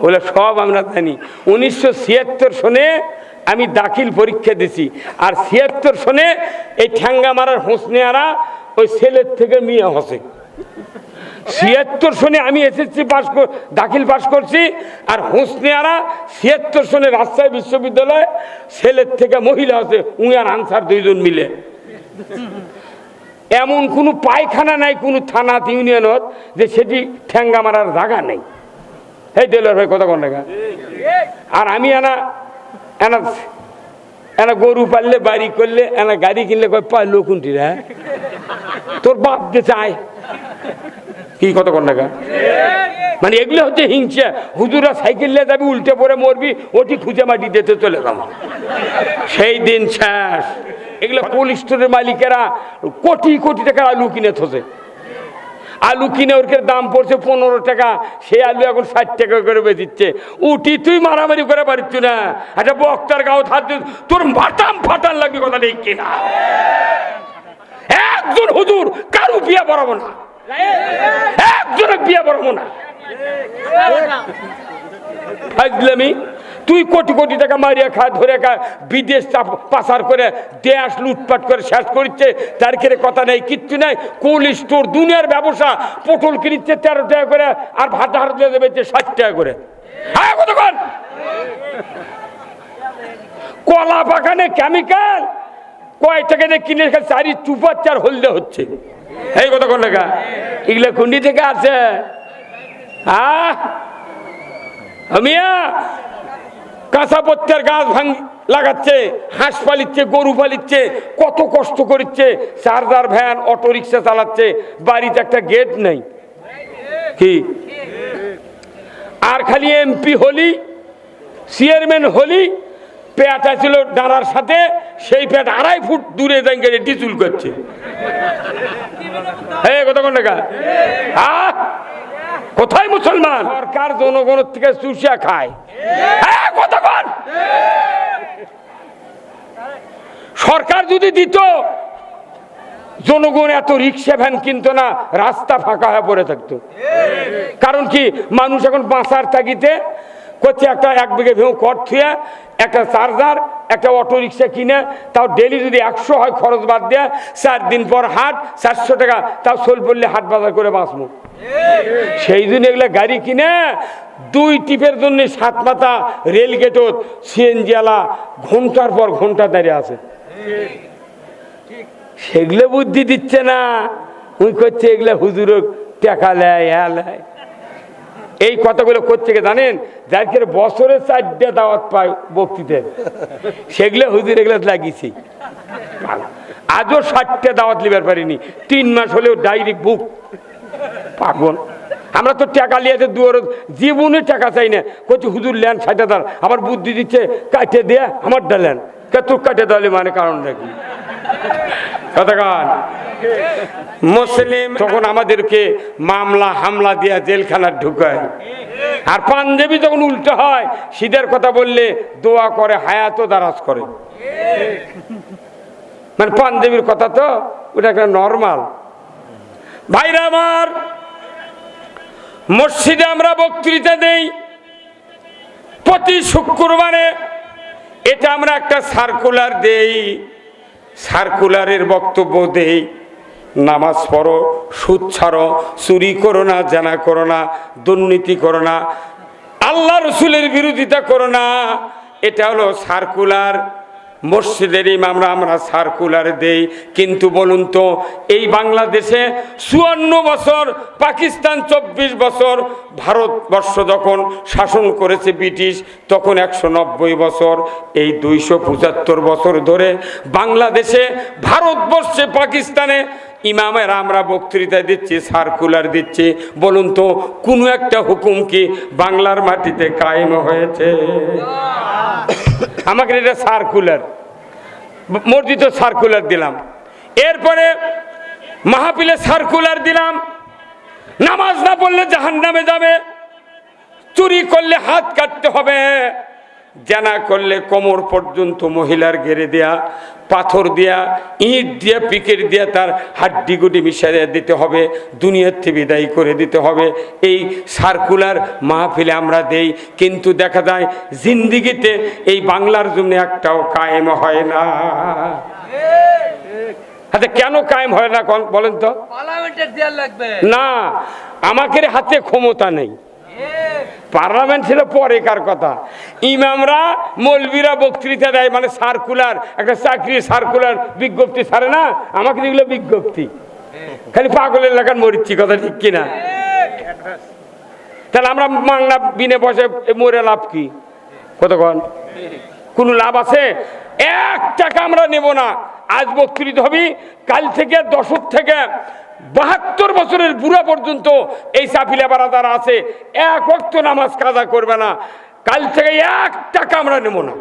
ওগুলো সব আমরা জানি। উনিশশো ছিয়াত্তর সনে আমি দাখিল পরীক্ষা দিছি। আর ছিয়াত্তর সনে এই ঠ্যাঙ্গা মারার হোসনেয়ারা ওই ছেলের থেকে মিয়া হসে। ছিয়াত্তর সনে আমি এসএসসি পাস দাখিল পাস করছি। আর হোসনেয়ারা ছিয়াত্তর সনে রাজশাহী বিশ্ববিদ্যালয় ছেলের থেকে মহিলা আছে উঁয়ার আনসার দুইজন মিলে। এমন কোনো পায়খানা নাই, কোনো থানা ইউনিয়নত যে সেটি ঠ্যাঙ্গা মারার জায়গা নেই। এই টেলর ভাই, কথা কোন টাকা আর আমি এনা এনা এনা গরু পাললে, বাড়ি করলে, এনা গাড়ি কিনলে কয় পাইলো কোনটি রে তোর বাপ যে চায়। কি কথা কোন টাকা মানে এগুলো হচ্ছে হিংসা। হুজুরা সাইকেল নিয়ে যাবি, উল্টে পড়ে মরবি, ওটি খুঁজে মাটি দিতে চলে যাব সেই দিন শেষ। এগুলো কোল্ড স্টোরের মালিকেরা কোটি কোটি টাকার আলু কিনে থসে। আলু কিনে ওর দাম পড়ছে পনেরো টাকা, সে আলু এখন ষাট টাকা করে বেচিচ্ছে। উঠি তুই মারামারি করে পারিস না একটা বক্তার গাও থাকতে তোর মাটাম ফাটান লাগবে কথা নেই কিনা? একজন হুজুর কারু বিয়ে পড়াবো না। একজনের বিয়ে পড়াবো না। ফাজলামি তুই কোটি কোটি টাকা মারিয়া খা, ধরে খা, বিদেশ পাচার করে দেশ লুটপাট করে শেষ করছে তার কেড়ে কথা নেই, কিচ্ছু নেই? কোল্ড স্টোর, দুনিয়ার ব্যবসা, পটল কিনছে তেরো টাকা করে, আর ভাত হার দিয়ে দেবে ষাট টাকা করে। হ্যাঁ কতক্ষণ কলা বাগানে কেমিক্যাল কয় টাকা দিয়ে কিনে চারি চুপার চার হলদে হচ্ছে। এই কতক্ষণ লেখা এগুলো কুন্ডি থেকে আছে হ্যাঁ আমিয়া, কাঁচা পত্তের গাছ ভাঙ লাগাচ্ছে, হাঁস পালিচ্ছে, গরু পালিচ্ছে, কত কষ্ট করছে চার্জার ভ্যান অটো রিক্সা চালাচ্ছে, বাড়িতে একটা গেট নেই। কি? আর খালি এমপি হলি চেয়ারম্যান হলি, পেট ছিল ডানার সাথে, সেই পেট আড়াই ফুট দূরে গেলে ডিচুল করছে। হ্যাঁ কতক্ষণ টাকা হ্যাঁ? কোথায় মুসলমান? সরকার জনগণের থেকে চুষিয়া খায়। কতক্ষণ? সরকার যদি দিত জনগণ এত রিক্সা ভ্যান কিনতো না রাস্তা ফাঁকা হয়ে পড়ে থাকতো। কারণ কি মানুষ এখন বাঁচার থাকিতে করছে একটা এক বিঘে ভেউ কট থুয়ে, একটা চার্জার, একটা অটো রিক্সা কিনে, তাও ডেলি যদি একশো হয় খরচ বাদ দেয়, চার দিন পর হাট, চারশো টাকা, তাও সোল পড়লে হাট বাজার করে বাঁচবো। সেই দিন এগুলো গাড়ি কিনে, দুই টিপের জন্য সাত মাথা রেল গেটত সিএনজি আলা, ঘণ্টার পর ঘণ্টা দাঁড়িয়ে আছে। সেগুলো বুদ্ধি দিচ্ছে না। উই করছে এগুলো হুজুর টাকা লেয় হ্যাঁ লেয়। এই কথাগুলো করছে কে জানেন? যার করে বছরে চারটে দাওয়াত পায় বক্তৃতে সেগুলো হুজুর এগুলো লাগিয়েছি। আজও ষাটটা দাওয়াত লিবার পারিনি। তিন মাস হলেও ডাইরেক্ট বুক পাগল। আমরা তো টাকা লিয়েছে দুয়ার জীবনে টাকা চাই না। করছি হুজুর লেন ষাট হাজার আমার বুদ্ধি দিচ্ছে, কাটে দেয়া আমার ডালেন কে তোর কাটে দেওয়ালে মানে কারণটা কি মুসলিম তখন আমাদেরকে মামলা, হামলা দিয়া জেলখানার ঢুকায়, আর পাঞ্জাবি যখন উল্টো হয়, সিদের কথা বললে দোয়া করে, হায়াতও দারাজ করে। মানে পাঞ্জাবির কথা তো, ওটা একটা নর্মাল। ভাইরা আমার, মসজিদে আমরা বক্তৃতা দেই, প্রতি শুক্রবারে, এটা আমরা একটা সার্কুলার দেই। সার্কুলারের বক্তব্য দেই। নামাজ পড়ো, সুদ ছাড়ো, চুরি করো না, জানা করো না, দুর্নীতি করো না, আল্লাহ রসুলের বিরোধিতা করো না। এটা হলো সার্কুলার। মসজিদের ইমামরা আমরা সার্কুলার দেই। কিন্তু বলুন তো, এই বাংলাদেশে চুয়ান্ন বছর, পাকিস্তান চব্বিশ বছর, ভারতবর্ষ যখন শাসন করেছে ব্রিটিশ, তখন একশো নব্বই বছর, এই দুইশো পঁচাত্তর বছর ধরে বাংলাদেশে, ভারতবর্ষে, পাকিস্তানে ইমামের আমরা বক্তৃতা দিচ্ছি, সার্কুলার দিচ্ছি। বলুন তো, কোনো একটা হুকুম কি বাংলার মাটিতে কায়েম হয়েছে? আমাকে এটা সার্কুলার মসজিদ সার্কুলার দিলাম। এরপরে মাহাপিলে সার্কুলার দিলাম। নামাজ না পড়লে জাহান নামে যাবে। চুরি করলে হাত কাটতে হবে। জানা করলে কোমর পর্যন্ত মহিলার ঘেরে দেয়া পাথর দেয়া ইট দিয়া পিকের দিয়া তার হাড্ডি গুটি মিশিয়ে দিতে হবে দুনিয়ার থেকে বিদায় করে দিতে হবে। এই সার্কুলার মাহফিলে আমরা দেই কিন্তু দেখা যায় জিন্দিগিতে এই বাংলার জন্য একটাও কায়েম হয় না। আচ্ছা কেন কায়েম হয় না বলেন তো? না আমাদের হাতে ক্ষমতা নেই। পার্লামেন্ট ছিল পরেকার কথা? ইমামরা, মৌলবীরা বক্তৃতা দেয় মানে সার্কুলার একটা চাকরি সার্কুলার বিজ্ঞপ্তি ছাড়ে না? আমাকে যেগুলো বিজ্ঞপ্তি। খালি পাগলের এলাকার মরিচ্ছি কথা, ঠিক কিনা? তাহলে আমরা বাংলা বিনে বসে মরে লাভ কি? কতক্ষণ? কোনো লাভ আছে? এক টাকা আমরা নেব না। আজ বক্তৃত হবি, কাল থেকে দশক থেকে বাহাত্তর বছরের বুড়া পর্যন্ত এই সাফিলা বারাদারা আছে। এক অক্ত নামাজ কাজা করবে না। কাল থেকে এক টাকা আমরা নেব না।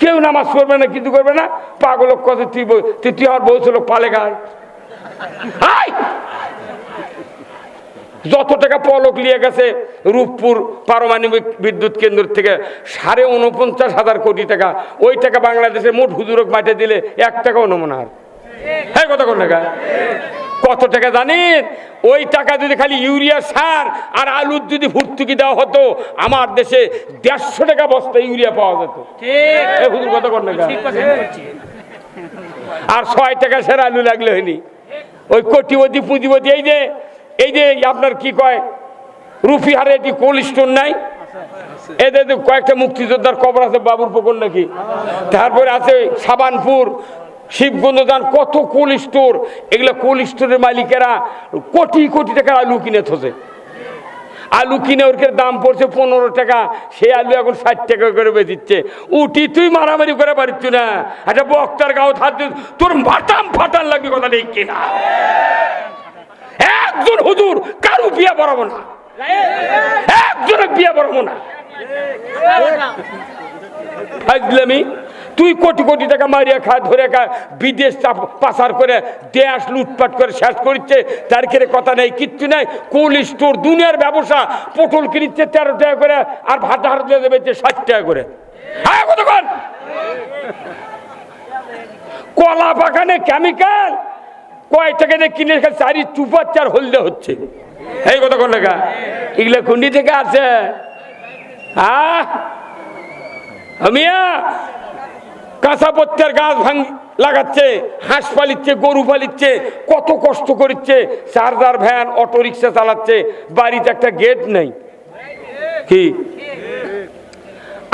কেউ নামাজ পড়বে না, কিন্তু করবে না। পাগল কত বল- তুই আমার বউ পালে গায়! যত টাকা পলক নিয়ে গেছে রূপপুর পারমাণবিক বিদ্যুৎ কেন্দ্র থেকে সাড়ে উনপঞ্চাশ হাজার কোটি টাকা। ওই টাকা বাংলাদেশে মোট হুজুরক মাঠে দিলে এক টাকাও নমুনা আর। হ্যাঁ কত কোন টাকা কত টাকা জানেন? ওই টাকা যদি খালি ইউরিয়া সার আর আলুর যদি ভর্তুকি দেওয়া হতো আমার দেশে দেড়শো টাকা বস্তা ইউরিয়া পাওয়া যেত। হুজুর কত কোন টাকা আর ছয় টাকা সেরা আলু লাগলে হয়নি। ওই কোটিপতি পুঁজিপতি এই যে এই যে আপনার কি কয়, রুফি হারে এটি কোল্ড স্টোর নাই? এদের কয়েকটা মুক্তিযোদ্ধার কবর আছে বাবুর পুকুর নাকি? তারপরে আছে সাবানপুর শিবগঞ্জদান কত কোল্ড স্টোর? এগুলো কোল্ড স্টোরের মালিকেরা কোটি কোটি টাকার আলু কিনে থসে। আলু কিনে ওর দাম পড়ছে পনেরো টাকা সেই আলু এখন ষাট টাকা করে বেচিচ্ছে। উঠি তুই মারামারি করে পারিস না একটা বক্তার গাও থাকতে তোর মাটাম ফাটান লাগবে কথা নেই কিনা? একজন হুজুর কারু বিয়ে পড়াবো না। একজনের বিয়ে পড়াবো না। তুই কোটি কোটি টাকা মারিয়া খা, ধরে খা, বিদেশ পাচার করে দেশ লুটপাট করে শেষ করছে তার কেড়ে কথা নেই, কিচ্ছু নেই। কোল্ড স্টোর, দুনিয়ার ব্যবসা, পটল কিনছে তেরো টাকা করে, আর ভাত হার দিয়ে দেবে ষাট টাকা করে। হ্যাঁ কলা বাগানে কেমিক্যাল কয় টাকা দিয়ে কিনে চারি চুপার চার হলদে হচ্ছে? এই কতক্ষণ টাকা এগুলো কুন্ডি থেকে আছে। আমিয়া, কাঁচা পত্তের গাছ ভাঙ লাগাচ্ছে, হাঁস পালিচ্ছে, গরু পালিচ্ছে, কত কষ্ট করছে চার্জার ভ্যান অটো রিক্সা চালাচ্ছে, বাড়িতে একটা গেট নেই। কি?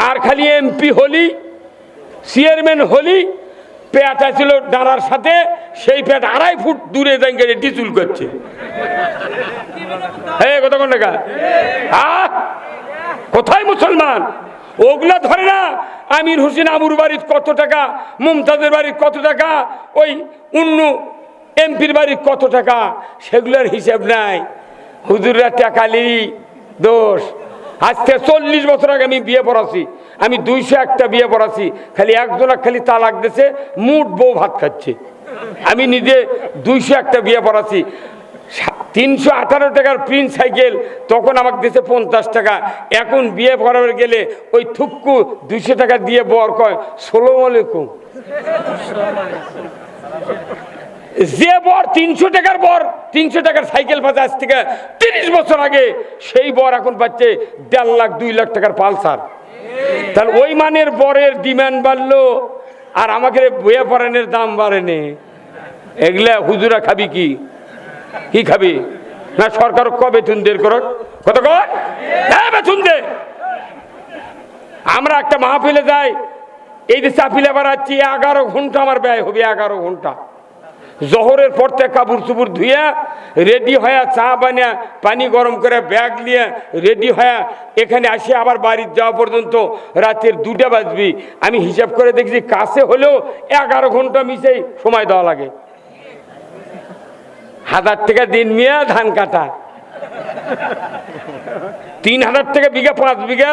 আর খালি এমপি হলি, চেয়ারম্যান হলি পেট ছিল ডাঁড়ার সাথে সেই পেট আড়াই ফুট দূরে যাই ডিচুল করছে। হ্যাঁ কতক্ষণ টাকা কোথায় মুসলমান? ওগুলা ধরে না, আমির হোসেন আবুর বাড়ির কত টাকা, মুমতাজের বাড়ির কত টাকা, ওই অন্য এমপির বাড়ির কত টাকা, সেগুলোর হিসেব নাই। হুজুররা টাকালি, দোষ। আজ থেকে চল্লিশ বছর আগে আমি বিয়ে পড়াছি। আমি দুইশো একটা বিয়ে পড়াছি। খালি একজনা খালি তালাক দিছে মুঠ বউ ভাত খাচ্ছে। আমি নিজে দুইশো একটা বিয়ে পড়াছি। তিনশো আঠারো টাকার প্রিন্ট সাইকেল, তখন আমাকে দিয়েছে পঞ্চাশ টাকা। এখন বিয়ে করার গেলে ওই থুক্কু দুইশো টাকা দিয়ে বর কয় ষোলো আলাইকুম। যে বর তিনশো টাকার বর, তিনশো টাকার সাইকেল পাচ্ছে আজ থেকে তিরিশ বছর আগে, সেই বর এখন পাচ্ছে দেড় লাখ, দুই লাখ টাকার পালসার। তাহলে ওই মানের বরের ডিমান্ড বাড়লো, আর আমাকে বইয়ে পড়ানোর দাম বাড়েনি। এগুলা হুজুরা খাবি কি? কি খাবি? না, সরকার কবে বেতন দের করো কত কর হ্যাঁ দে। আমরা একটা মাহফিলে যাই, এই যে চাপিলে বেড়াচ্ছি, এগারো ঘণ্টা আমার ব্যয় হবে, এগারো ঘণ্টা। জহরের পর থেকে কাপড় চুপুর ধুইয়া রেডি হয়ে চা বানিয়া, পানি গরম করে ব্যাগ নিয়ে রেডি হয়ে এখানে আসে, আবার বাড়ির যাওয়া পর্যন্ত রাতের দুটা বাজবি। আমি হিসাব করে দেখছি কাছে হলেও এগারো ঘণ্টা মিশেই সময় দেওয়া লাগে। হাজার টাকা দিন মিয়া ধান কাটা। তিন হাজার টাকা বিঘা, পাঁচ বিঘা,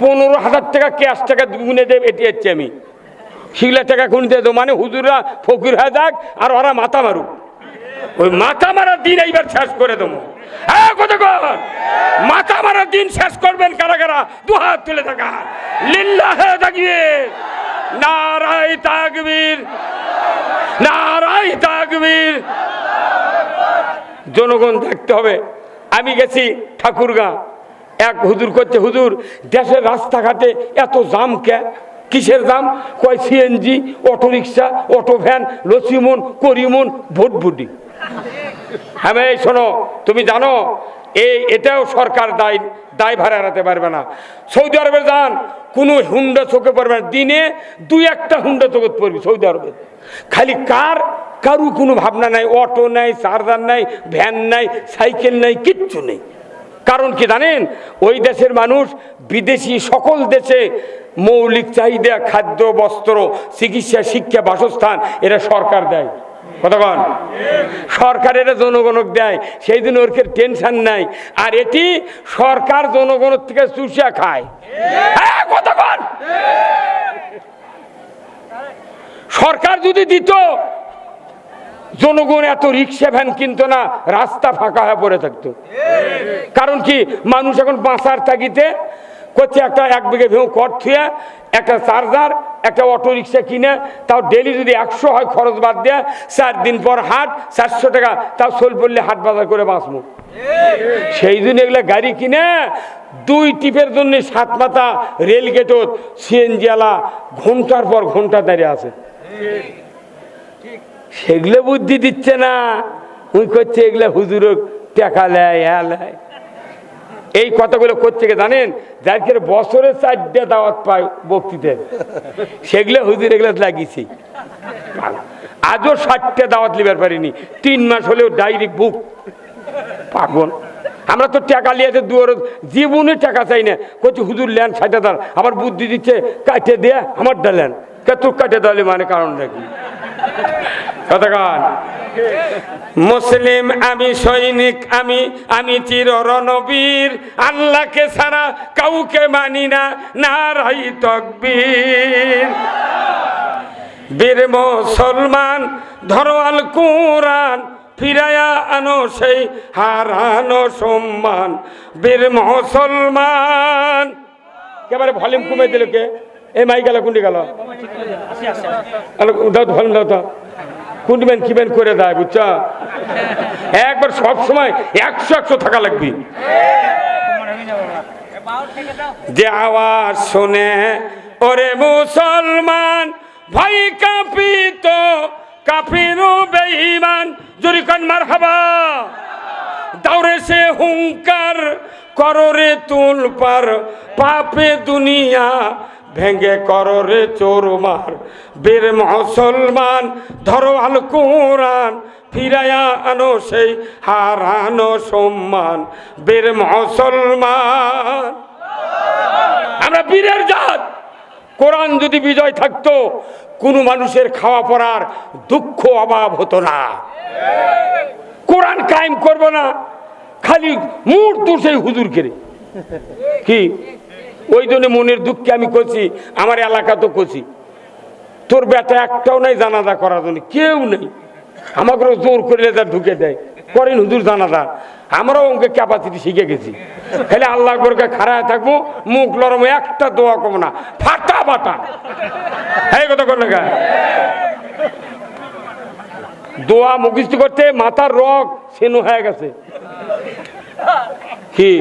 পনেরো হাজার টাকা ক্যাশ টাকা গুনে দেব, এটি হচ্ছে আমি। শিলা টাকা গুনতে দেবো। মানে হুজুরা ফকির হয়ে যাক আর ওরা মাথা মারুক। ওই মাথা মারার দিন এইবার শেষ করে দেবো। হ্যাঁ মাথা মারার দিন শেষ করবেন কারা কারা? দু হাত তুলে থাকা। নারাই জনগণ দেখতে হবে। আমি গেছি ঠাকুরগাঁ। এক হুজুর করছে, হুজুর, দেশের রাস্তাঘাটে এত জাম কে? কিসের দাম? কয় CNG auto rickshaw auto van Nasimon, Karimon ভোটভুটি হ্যাঁ ভাই শোনো, তুমি জানো, এই, এটাও সরকার দায় দায় ভাড়া এড়াতে পারবে না। সৌদি আরবে যান, কোনো হুন্ডা চোখে পড়বে না। দিনে দুই একটা হুন্ডা চোখে পড়বি সৌদি আরবে। খালি কার কারু কোনো ভাবনা নাই, অটো নাই, চার্জার নাই, ভ্যান নাই, সাইকেল নাই, কিচ্ছু নেই। কারণ কি জানেন? ওই দেশের মানুষ বিদেশি সকল দেশে মৌলিক চাহিদা খাদ্য বস্ত্র চিকিৎসা শিক্ষা বাসস্থান এরা সরকার দেয়। কতক্ষণ সরকারের জনগণক দেয়। সেই জন্য ওর টেনশন নাই। আর এটি সরকার জনগণের থেকে চুষিয়া খায়। হ্যাঁ, কতক্ষণ সরকার যদি দিত জনগণ এত রিক্সা ভ্যান কিনতো না, রাস্তা ফাঁকা হয়ে পড়ে থাকতো। কারণ কি, মানুষ এখন বাঁচার থাকিতে করছে একটা এক বিঘে ভেউ কট থুয়ে, একটা চার্জার, একটা অটো রিক্সা কিনে, তাও ডেলি যদি একশো হয় খরচ বাদ দেয়, চার দিন পর হাট, চারশো টাকা, তাও সোল পড়লে হাট বাজার করে বাঁচবো। সেই জন্য এগুলো গাড়ি কিনে, দুই টিপের জন্য সাত মাথা রেল গেটত সিএনজি ঘণ্টার পর ঘণ্টা দাঁড়িয়ে আছে। সেগুলো বুদ্ধি দিচ্ছে না। উই করছে এগুলো হুজুর টাকা লেয় হ্যাঁ এই কথাগুলো করছে কে জানেন? যার বছরে চারটে দাওয়াত পায় বক্তৃতে সেগুলো হুজুর এগুলো লাগিয়েছি। আজও ষাটটা দাওয়াত লিবার পারিনি। তিন মাস হলেও ডাইরেক্ট বুক। পাগল। আমরা তো টাকা লিয়েছে দুয়ার জীবনে টাকা চাই না। করছি হুজুর লেন ষাট হাজার আমার বুদ্ধি দিচ্ছে, কাটে দেয়া আমার ডালেন কত কাটে দালে মানে কারণটা কি? মুসলিম আমি, সৈনিক আমি আমি চির রণবীর আল্লাহকে ছাড়া কাউকে মানি না, নারাই তকবীর। বীর মুসলমান, ধরো আল কুরআন ফিরায়া আনো সেই হারানো সম্মান। বীর মুসলমান। একেবারে ভলিউম কমে দিল কে? এই মাই গেল, কুন্ডি গেল। দাও তো দাও তো। কুন্ডিবেন কিবেন করে দেয়, বুঝছ? একবার সব সময় একশো একশো থাকা লাগবে। যে আওয়াজ শুনে, ওরে মুসলমান ভাই কাঁপিত কাফিরু বেঈমান। জোরি মার হাবা দৌড়ে সে হুঙ্কার কররে তুল পার। পাপে দুনিয়া ভেঙ্গে কররে চোর মার। বীর মুসলমান, ধরো আল কোরআন ফিরায়া আনো সেই হারানো সম্মান। বীর মুসলমান। আমরা বীরের জাত। কোরআন যদি বিজয় থাকতো, কোনো মানুষের খাওয়া পড়ার দুঃখ, অভাব হতো না। কোরআন কায়েম করব না, খালি মূর্ত সেই হুজুর কেড়ে কি? ওই জন্য মনের দুঃখে আমি করছি আমার এলাকা তো করছি তোর বেটা একটাও নাই জানাজা করার জন্য, কেউ নেই। আমাকে জোর করলে তার ঢুকে দেয়। করেন হুজুর জানাজা। আমরাও অঙ্কে ক্যাপাসিটি শিখে গেছি। খালি আল্লাহ করে খাড়ায় থাকব, মুখ লরম একটা দোয়া কম না, ফাটা বাটা এই কথা করলে দোয়া মুখস্থ করতে মাথার রগ সেনু হয়ে গেছে। কি?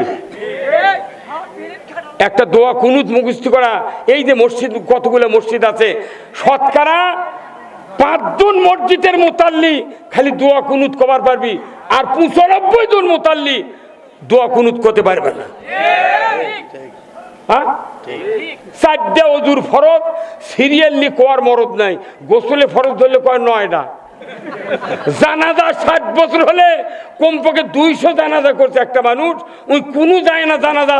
একটা দোয়া কুনুত মুখস্থ করা, এই যে মসজিদ, কতগুলো মসজিদ আছে, শতকরা পাঁচজন মসজিদের মোতাল্লি খালি দোয়া কুনুত কবার পারবি, আর পঁচানব্বই জন মোতাল্লি দোয়া কুনুত করতে পারবে না। হ্যাঁ? অজুর মরদ নাই, গোসলে ফরজ ধরলে বছর হলে দুইশো জানাজা করছে একটা মানুষ, ওই কোনো যায় না জানাজা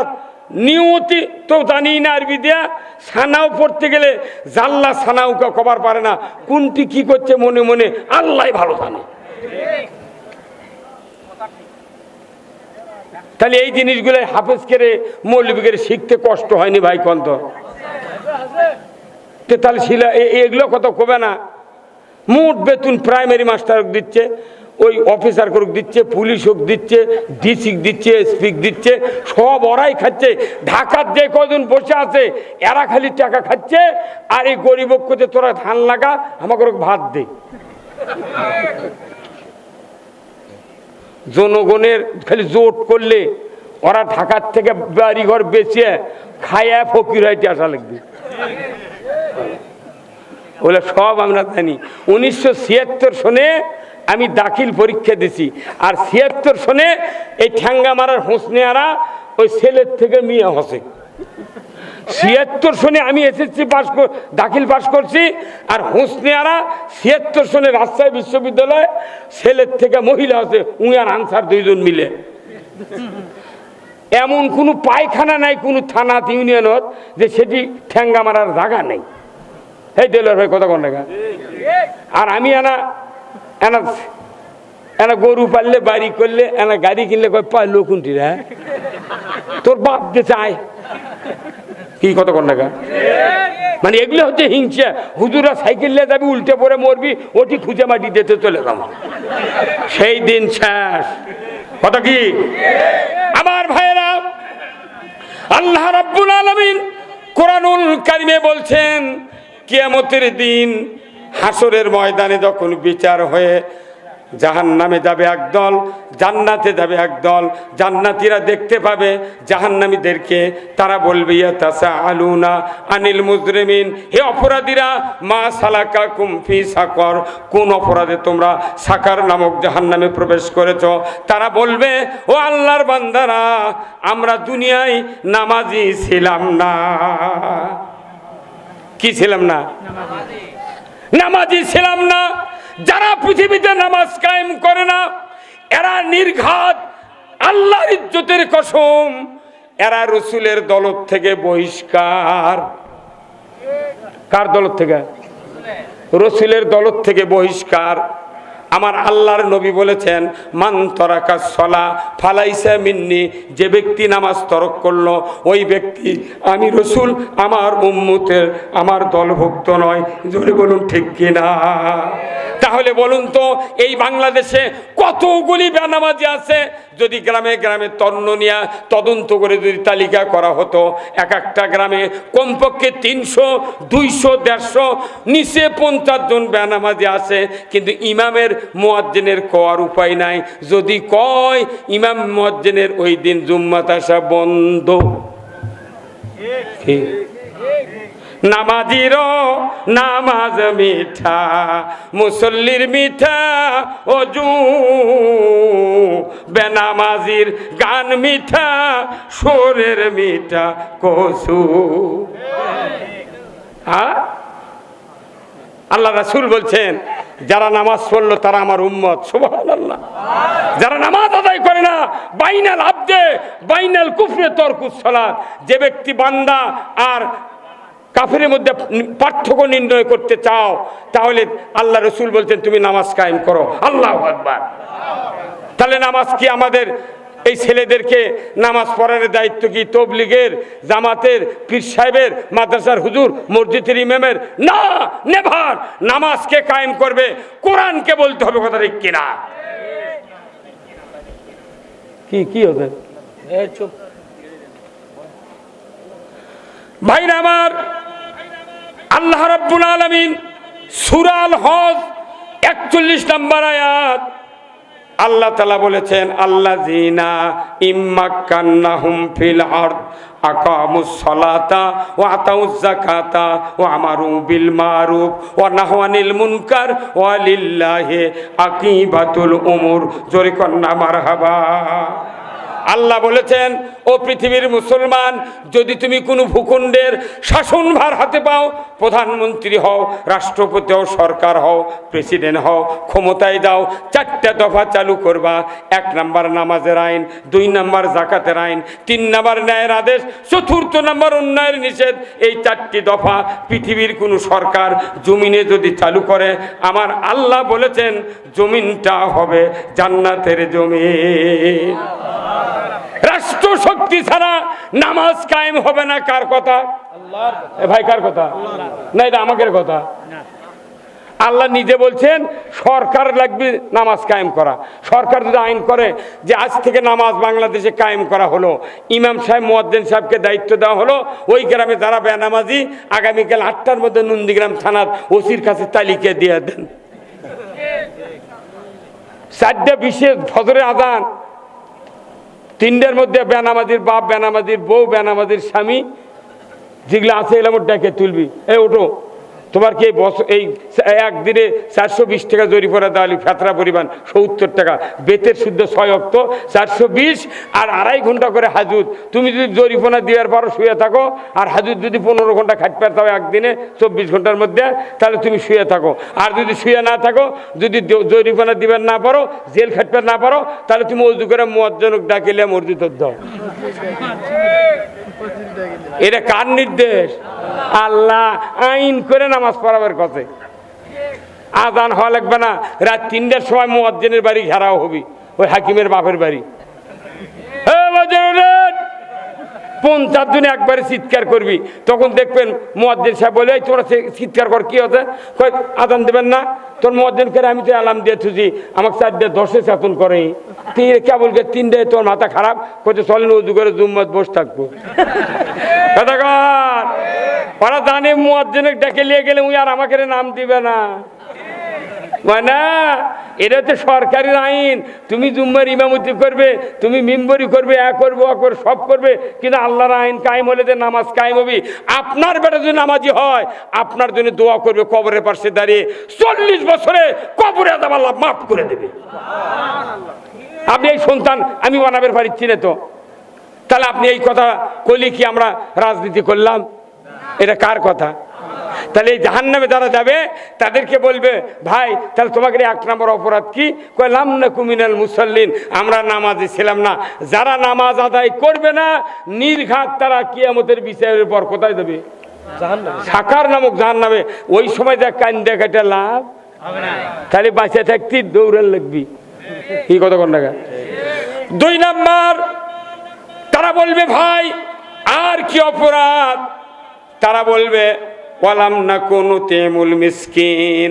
নিয়তি তো জানি না আরবি দেয়া সানাও পড়তে গেলে জাল্লা সানাউকা কবার পারে না। কোনটি কি করছে মনে মনে আল্লাহ ভালো জানে। তাহলে এই জিনিসগুলো হাফেজ করে, মৌলবী করে শিখতে কষ্ট হয়নি ভাই কন্ত। তাহলে শিলা এগুলো কত কবে না? মোট বেতন প্রাইমারি মাস্টার দিচ্ছে। ওই অফিসার করুক দিচ্ছে, পুলিশ হোক দিচ্ছে ডিসিক দিচ্ছে এসপিক দিচ্ছে, সব ওরাই খাচ্ছে। ঢাকার যে কজন বসে আছে, এরা খালি টাকা খাচ্ছে, আর এই গরিব করতে তোরা ধান লাগা, আমাকে ভাত দে। জনগণের খালি জোট করলে, ওরা ঢাকার থেকে বাড়িঘর বেঁচে খায়া ফকির হইতে আসা লাগবে। বলে, সব আমরা জানি। উনিশশো ছিয়াত্তর সনে আমি দাখিল পরীক্ষা দিছি। আর ছিয়াত্তর সনে এই ঠ্যাঙ্গা মারার হোসনেয়ারা ওই ছেলের থেকে মিয়া হসে। ছিয়াত্তর সনে আমি এসএসসি পাস দাখিল পাস করছি, আর হোসনেয়ারা ছিয়াত্তর সনে রাজশাহী বিশ্ববিদ্যালয় ছেলের থেকে মহিলা হসে উঁয়ার আনসার দুইজন মিলে। এমন কোনো পায়খানা নাই, কোনো থানা ইউনিয়নত যে সেটি ঠ্যাঙ্গা মারার জায়গা নেই। এই টেলর ভাই, কথা কোন আর আমি এনা এনা এনা গরু পাললে, বাড়ি করলে, এনা গাড়ি কিনলে কয় পারল কোনটি রে তোর বাপ যে চায়। কি কত কোন টাকা মানে এগুলো হচ্ছে হিংসা। হুজুরা সাইকেল নিয়ে যাবি, উল্টে পরে মরবি, ওটি খুঁজে মাটি দিতে চলে যাব। সেই দিন শেষ। কথা কি? আমার ভাইরা আল্লাহ রাব্বুল আলামিন কোরআনুল কারিমে বলছেন, কিয়ামতের দিন হাসরের ময়দানে যখন বিচার হয়ে জাহান নামে যাবে একদল, জান্নাতে যাবে একদল, জান্নাতীরা দেখতে পাবে জাহান্নামীদেরকে, তারা বলবে, ইয়া তাসা আলুনা আনিল মুজরিমিন হে অপরাধীরা, মা সালাকা কুমফি সাকর, কোন অপরাধে তোমরা সাকার নামক জাহান্নামে প্রবেশ করেছ? তারা বলবে, ও আল্লাহর বান্দারা, আমরা দুনিয়ায় নামাজি ছিলাম না। কি ছিলাম না? নামাজি ছিলাম না। যারা পৃথিবীতে নামাজ কায়েম করে না, এরা নির্ঘাত আল্লাহর ইজ্জতের কসম, এরা রসুলের দলত থেকে বহিষ্কার। কার দলত থেকে? রসুলের দলত থেকে বহিষ্কার। আমার আল্লাহর নবী বলেছেন, মান তরাকা সলা ফালাইসা মিন্নি যে ব্যক্তি নামাজ তরক করল, ওই ব্যক্তি আমি রসুল, আমার উম্মতের, আমার দলভুক্ত নয়। জোরে বলুন, ঠিক কিনা? তাহলে বলুন তো, এই বাংলাদেশে কতগুলি বেনামাজি আছে? যদি গ্রামে গ্রামে তন্ন নিয়ে তদন্ত করে যদি তালিকা করা হতো, এক একটা গ্রামে কমপক্ষে তিনশো, দুইশো, দেড়শো, নিচে পঞ্চাশ জন বেনামাজি আছে। কিন্তু ইমামের মোয়াজ্জেনের কওয়ার উপায় নাই। যদি কয়, ইমাম মোয়াজ্জেনের ওই দিন জুম্মাত আসা বন্ধ। নামাজির নামাজ মিঠা, মুসল্লির মিঠা অজু বেনামাজির গান মিঠা, সোরের মিঠা কসু হ্যাঁ আল্লাহ রাসুল বলছেন, যারা নামাজ পড়ল তারা আমার উম্মত। সুবাহ আল্লাহ যারা নামাজ আদায় করে না, বাইনাল আব্দে, বাইনাল কুফরে তরকুস সালাত। যে ব্যক্তি বান্দা আর কাফের মধ্যে পার্থক্য নির্ণয় করতে চাও, তাহলে আল্লাহ রসুল বলছেন, তুমি নামাজ কায়েম করো। আল্লাহ তাহলে নামাজ কি আমাদের এই ছেলেদেরকে নামাজ পড়ানোর দায়িত্ব কি তবলিগের জামাতের পীর সাহেবের মাদ্রাসার হুজুর মসজিদের ইমামের? না নেভার। নামাজকে কায়েম করবে কোরআনকে বলতে হবে কথা ঠিক কিনা? কি কি হবে ভাইরা আমার আল্লাহ রাব্বুল আলামিন সুরাল হজ একচল্লিশ নম্বর আয়াত আল্লাহ তালা বলেছেন আল্লাহ জিনা ইম্মাক্কান্নাহুম ফিল আর যাকাতা ওয়া আমারু বিল মারুফ নাহওয়ানিল মুনকার ও আল্লাহ বলেছেন ও পৃথিবীর মুসলমান, যদি তুমি কোনো ভূখণ্ডের শাসনভার হাতে পাও, প্রধানমন্ত্রী হও, রাষ্ট্রপতি হও, সরকার হও, প্রেসিডেন্ট হও, ক্ষমতায় দাও চারটা দফা চালু করবা। এক নাম্বার নামাজের আইন, দুই নাম্বার জাকাতের আইন, তিন নাম্বার ন্যায়ের আদেশ, চতুর্থ নাম্বার উন্নয়নের নিষেধ। এই চারটি দফা পৃথিবীর কোনো সরকার জমিনে যদি চালু করে, আমার আল্লাহ বলেছেন, জমিনটা হবে জান্নাতের জমিন। রাষ্ট্র শক্তি ছাড়া নামাজ কায়েম হবে না, কার কথা? ভাই, কার কথা? না, এটা আমাদের কথা। আল্লাহ নিজে বলছেন, সরকার লাগবে নামাজ কায়েম করা। সরকার যদি আইন করে যে আজ থেকে নামাজ বাংলাদেশে কায়েম করা হলো, ইমাম সাহেব মোয়াদ্দেন সাহেবকে দায়িত্ব দেওয়া হলো, ওই গ্রামে যারা বেনামাজি, আগামীকাল আটটার মধ্যে নন্দীগ্রাম থানার ওসির কাছে তালিকা দিয়ে দেন। চারটা বিশেষ ফজরে আজান তিনটের মধ্যে বেনামাজির বাপ, বেনামাজির বউ, বেনামাজির স্বামী, যেগুলো আছে এলাম ডেকে তুলবি। এ ওঠো। তোমার কি এই বছর এই একদিনে চারশো বিশ টাকা জরিপরা দেওয়ালি ফেতরা পরিমাণ সত্তর টাকা। বেতের শুদ্ধ ছয় অক্ত, চারশো বিশ আর আড়াই ঘণ্টা করে হাজুত। তুমি যদি জরিপনা দেওয়ার পরও শুয়ে থাকো, আর হাজুত যদি পনেরো ঘণ্টা খাট পারতে হয় একদিনে চব্বিশ ঘণ্টার মধ্যে, তাহলে তুমি শুয়ে থাকো। আর যদি শুয়ে না থাকো, যদি জরিপনা দিবেন না পারো, জেল খাটতে না পারো, তাহলে তুমি অজু করে মজ্জনক ডাকিলে মসজিদ দাও। এটা কার নির্দেশ? আল্লাহ আইন করে নামাজ পড়াবার কথা। আজান হওয়া লাগবে না। রাত তিনটার সময় মোয়াজ্জেনের বাড়ি ঘেরাও হবি। ওই হাকিমের বাপের বাড়ি এ বাজার ওঠেন। পঞ্চাশ জনে একবারে চিৎকার করবি। তখন দেখবেন মোয়াজ্জেন সাহেব বলে, "এই তোমরা চি- চিৎকার কর, কি হতে কয় আদান দেবেন না, তোর মোয়াজ্জেন করে আমি তো অ্যালার্ম দিয়ে থুছি, আমাকে চারটে দশে চেতন করে তুই কেবল গে তিনটে তোর মাথা খারাপ করতে চলেন উজু করে জুম্মত বসে থাকব। কথা ওরা জানে মোয়াজ্জেনে ডেকে নিয়ে গেলে উই আর আমাকে নাম দিবে না। মানে এটা হচ্ছে সরকারের আইন। তুমি জুম্মার ইমামতি করবে, তুমি মিম্বরি করবে, এ করবে, ও করবে, সব করবে, কিন্তু আল্লাহর আইন কায়েম হলে যে নামাজ কায়েম হবি, আপনার বেটা যদি নামাজি হয়, আপনার জন্য দোয়া করবে, কবরের পাশে দাঁড়িয়ে চল্লিশ বছরে কবরে আদাব আল্লাহ মাফ করে দেবে। আপনি এই সন্তান, আমি বানাবের বাড়ির চিনে তো। তাহলে আপনি এই কথা কইলে কি আমরা রাজনীতি করলাম? এটা কার কথা? তাহলে এই জাহান্নামে যারা যাবে তাদেরকে বলবে ভাই তাহলে তোমাকে এক নম্বর অপরাধ কি? কইলাম না কুমিনাল মুসল্লিন। আমরা নামাজে ছিলাম না। যারা নামাজ আদায় করবে না নির্ঘাত তারা কিয়ামতের বিচারের পর কোথায় দেবে সাকার নামক জাহান নামে ওই সময় দেখ কান দেখাটা লাভ। তাহলে বাঁচে থাকতি দৌড়ান লাগবি। কি কথা কন টাকা দুই নাম্বার তারা বলবে ভাই আর কি অপরাধ? তারা বলবে ওয়ালাম না কোনো তেমুল মিসকিন।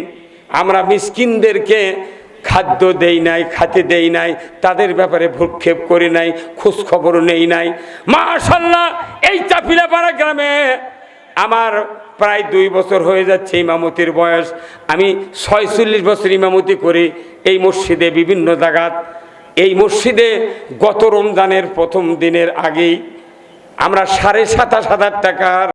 আমরা মিসকিনদেরকে খাদ্য দেই নাই, খাতে দেই নাই, তাদের ব্যাপারে ভ্রুক্ষেপ করি নাই খোঁজ খবর নেই নাই। মাশাল্লাহ এই চাপিলাপাড়া গ্রামে আমার প্রায় দুই বছর হয়ে যাচ্ছে ইমামতির বয়স। আমি ছয়চল্লিশ বছর ইমামতি করি এই মসজিদে বিভিন্ন জায়গাত। এই মসজিদে গত রমজানের প্রথম দিনের আগেই আমরা সাড়ে সাতাশ হাজার টাকার